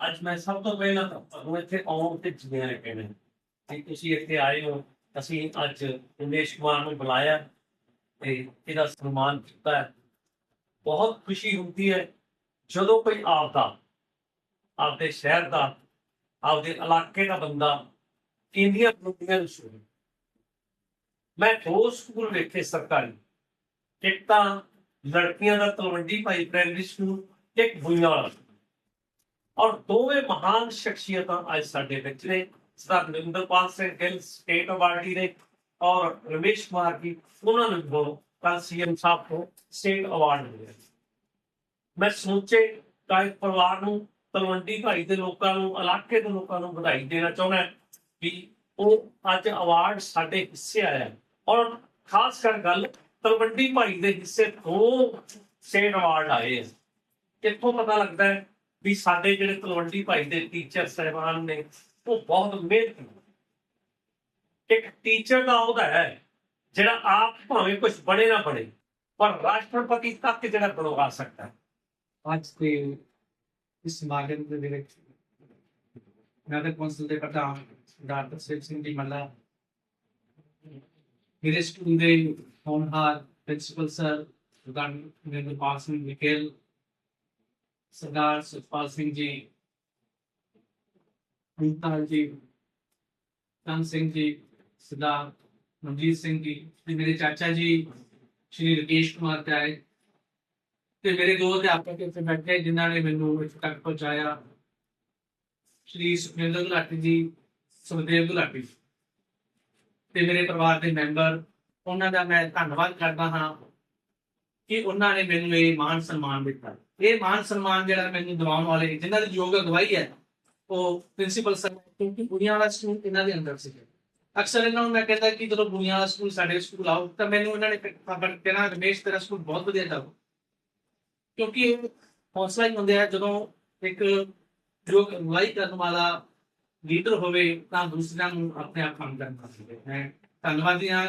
ਅੱਜ ਮੈਂ ਸਭ ਤੋਂ ਪਹਿਲਾਂ ਤਾਂ ਤੁਹਾਨੂੰ ਇੱਥੇ ਆਉਣ ਤੇ ਜਿਵੇਂ ਕਹਿਣਾ ਕਿ ਤੁਸੀਂ ਇੱਥੇ ਆਏ ਹੋ, ਅਸੀਂ ਅੱਜ ਰਮੇਸ਼ ਕੁਮਾਰ ਨੂੰ ਬੁਲਾਇਆ ਤੇ ਇਹਦਾ ਸਨਮਾਨ ਕੀਤਾ ਹੈ। ਬਹੁਤ ਖੁਸ਼ੀ ਹੁੰਦੀ ਹੈ ਜਦੋਂ ਕੋਈ ਆਪਦਾ, ਆਪਦੇ ਸ਼ਹਿਰ ਦਾ, ਆਪਦੇ ਇਲਾਕੇ ਦਾ ਬੰਦਾ ਇੰਡੀਆ ਪ੍ਰੋਗਰਾਮ ਸ਼ੁਰੂ ਮੈਂ ਦੋ ਸਕੂਲ ਵੇਖੇ ਸਰਕਾਰੀ, ਇੱਕ ਤਾਂ ਲੜਕੀਆਂ ਦਾ ਤਲਵੰਡੀ ਭਾਈ ਪ੍ਰਾਇਮਰੀ ਸਕੂਲ ਇੱਕ ਬੁਈਆਂ ਵਾਲਾ। ਔਰ ਦੋਵੇਂ ਮਹਾਨ ਸ਼ਖਸੀਅਤਾਂ ਅੱਜ ਸਾਡੇ ਵਿੱਚ ਨੇ ਸਰਦਾਰ ਨਰਿੰਦਰਪਾਲ ਸਿੰਘ ਗਿੱਲ ਸਟੇਟ ਅਵਾਰਡੀ ਨੇ ਔਰ ਰਮੇਸ਼ ਕੁਮਾਰ ਜੀ, ਉਹਨਾਂ ਨੂੰ ਦੋ ਕੱਲ ਸੀਐਮ ਸਾਹਿਬ ਤੋਂ ਸਟੇਟ ਅਵਾਰਡ ਮਿਲਿਆ। ਮੈਂ ਸੋਚੇ ਤਾਂ ਪਰਿਵਾਰ ਨੂੰ, ਤਲਵੰਡੀ ਭਾਈ ਦੇ ਲੋਕਾਂ ਨੂੰ, ਇਲਾਕੇ ਦੇ ਲੋਕਾਂ ਨੂੰ ਵਧਾਈ ਦੇਣਾ ਚਾਹੁੰਦਾ ਵੀ ਉਹ ਅੱਜ ਅਵਾਰਡ ਸਾਡੇ ਹਿੱਸੇ ਆਇਆ ਔਰ ਖਾਸ ਕਰ ਗੱਲ ਤਲਵੰਡੀ ਭਾਈ ਦੇ ਹਿੱਸੇ ਤੋਂ ਸਟੇਟ ਅਵਾਰਡ ਆਏ ਆ ਕਿੱਥੋਂ ਪਤਾ ਲੱਗਦਾ ਹੈ? ਵੀ ਸਾਡੇ ਜਿਹੜੇ ਤਲਵੰਡੀ ਭਾਈ ਦੇ ਟੀਚਰ ਸਹਿਬਾਨ ਨੇ, ਉਹ ਬਹੁਤ ਮਿਹਨਤ ਇੱਕ ਟੀਚਰ ਦਾ ਉਹਦਾ ਹੈ, ਜਿਹੜਾ ਆਪ ਭਾਵੇਂ ਕੁਝ ਬਣੇ ਨਾ ਬਣੇ, ਪਰ ਰਾਸ਼ਟਰਪਤੀ ਤੱਕ ਜਿਹੜਾ ਬਣਵਾ ਸਕਦਾ ਹੈ। ਅੱਜ ਦੇ ਇਸ ਸਮਾਗਮ ਦੇ ਵਿੱਚ ਨਗਰ ਕੌਂਸਲ ਦੇ ਪ੍ਰਧਾਨ ਡਾਕਟਰ ਸਿਵ ਸਿੰਘ ਜੀ ਮੱਲਾ, ਮੇਰੇ ਸਕੂਲ ਦੇ ਹੋਣਹਾਰ ਪ੍ਰਿੰਸੀਪਲ ਸਰ ਸਰਦਾਰ ਨਿਰਮਲ ਸਿੰਘ ਨਿਕਲ ਸਰਦਾਰ ਸੁਖਪਾਲ ਸਿੰਘ ਜੀ ਪ੍ਰਿੰਸੀਪਲ ਜੀ ਕਾਨ ਸਿੰਘ ਜੀ, ਸਰਦਾਰ ਮਨਜੀਤ ਸਿੰਘ ਜੀ ਤੇ ਮੇਰੇ ਚਾਚਾ ਜੀ, ਸ਼੍ਰੀ ਰਕੇਸ਼ ਕੁਮਾਰ ਪਿਆਰੇ ਤੇ ਮੇਰੇ ਦੋ ਅਧਿਆਪਕ ਇੱਥੇ ਬੈਠੇ ਜਿਨ੍ਹਾਂ ਨੇ ਮੈਨੂੰ ਇੱਥੇ ਤੱਕ ਪਹੁੰਚਾਇਆ। ਸ਼੍ਰੀ ਸੁਖਿੰਦਰ ਗੁਲਾਟੀ ਜੀ, ਸੁਖਦੇਵ ਗੁਲਾਟੀ ਤੇ ਮੇਰੇ ਪਰਿਵਾਰ ਦੇ ਮੈਂਬਰ, ਉਹਨਾਂ ਦਾ ਮੈਂ ਧੰਨਵਾਦ ਕਰਦਾ ਹਾਂ ਕਿ ਉਹਨਾਂ ਨੇ ਮੈਨੂੰ ਇਹ ਮਾਨ ਸਨਮਾਨ ਦਿੱਤਾ। ਇਹ ਮਾਨ ਸਨਮਾਨ ਜਿਹੜਾ ਮੈਨੂੰ ਦਿਵਾਉਣ ਵਾਲੇ ਜਿਨ੍ਹਾਂ ਦੀ ਯੋਗ ਅਗਵਾਈ ਹੈ, ਉਹ ਪ੍ਰਿੰਸੀਪਲ ਸਰ ਕਿਉਂਕਿ ਬੁੜੀਆਂ ਵਾਲਾ ਸਕੂਲ ਇਹਨਾਂ ਦੇ ਅੰਦਰ ਸੀ ਅਕਸਰ ਇਹਨਾਂ ਨੂੰ ਮੈਂ ਕਹਿੰਦਾ ਕਿ ਜਦੋਂ ਬੁੜੀਆਂ ਵਾਲਾ ਸਕੂਲ ਸਾਡੇ ਸਕੂਲ ਆਓ, ਤਾਂ ਮੈਨੂੰ ਇਹਨਾਂ ਨੇ ਖਬਰ ਕਹਿਣਾ, ਰਮੇਸ਼, ਤੇਰਾ ਸਕੂਲ ਬਹੁਤ ਵਧੀਆ ਚੱਲ ਕਿਉਂਕਿ ਇਹ ਹੌਸਲਾ ਹੀ ਹੁੰਦੇ ਆ, ਜਦੋਂ ਇੱਕ ਜੋ ਅਗਵਾਈ ਕਰਨ ਵਾਲਾ ਲੀਡਰ ਹੋਵੇ, ਤਾਂ ਦੂਸਰਿਆਂ ਨੂੰ ਆਪਣੇ ਆਪ ਕੰਮ ਕਰਨਾ ਚਾਹੀਦਾ ਹੈ। ਧੰਨਵਾਦੀ ਹਾਂ।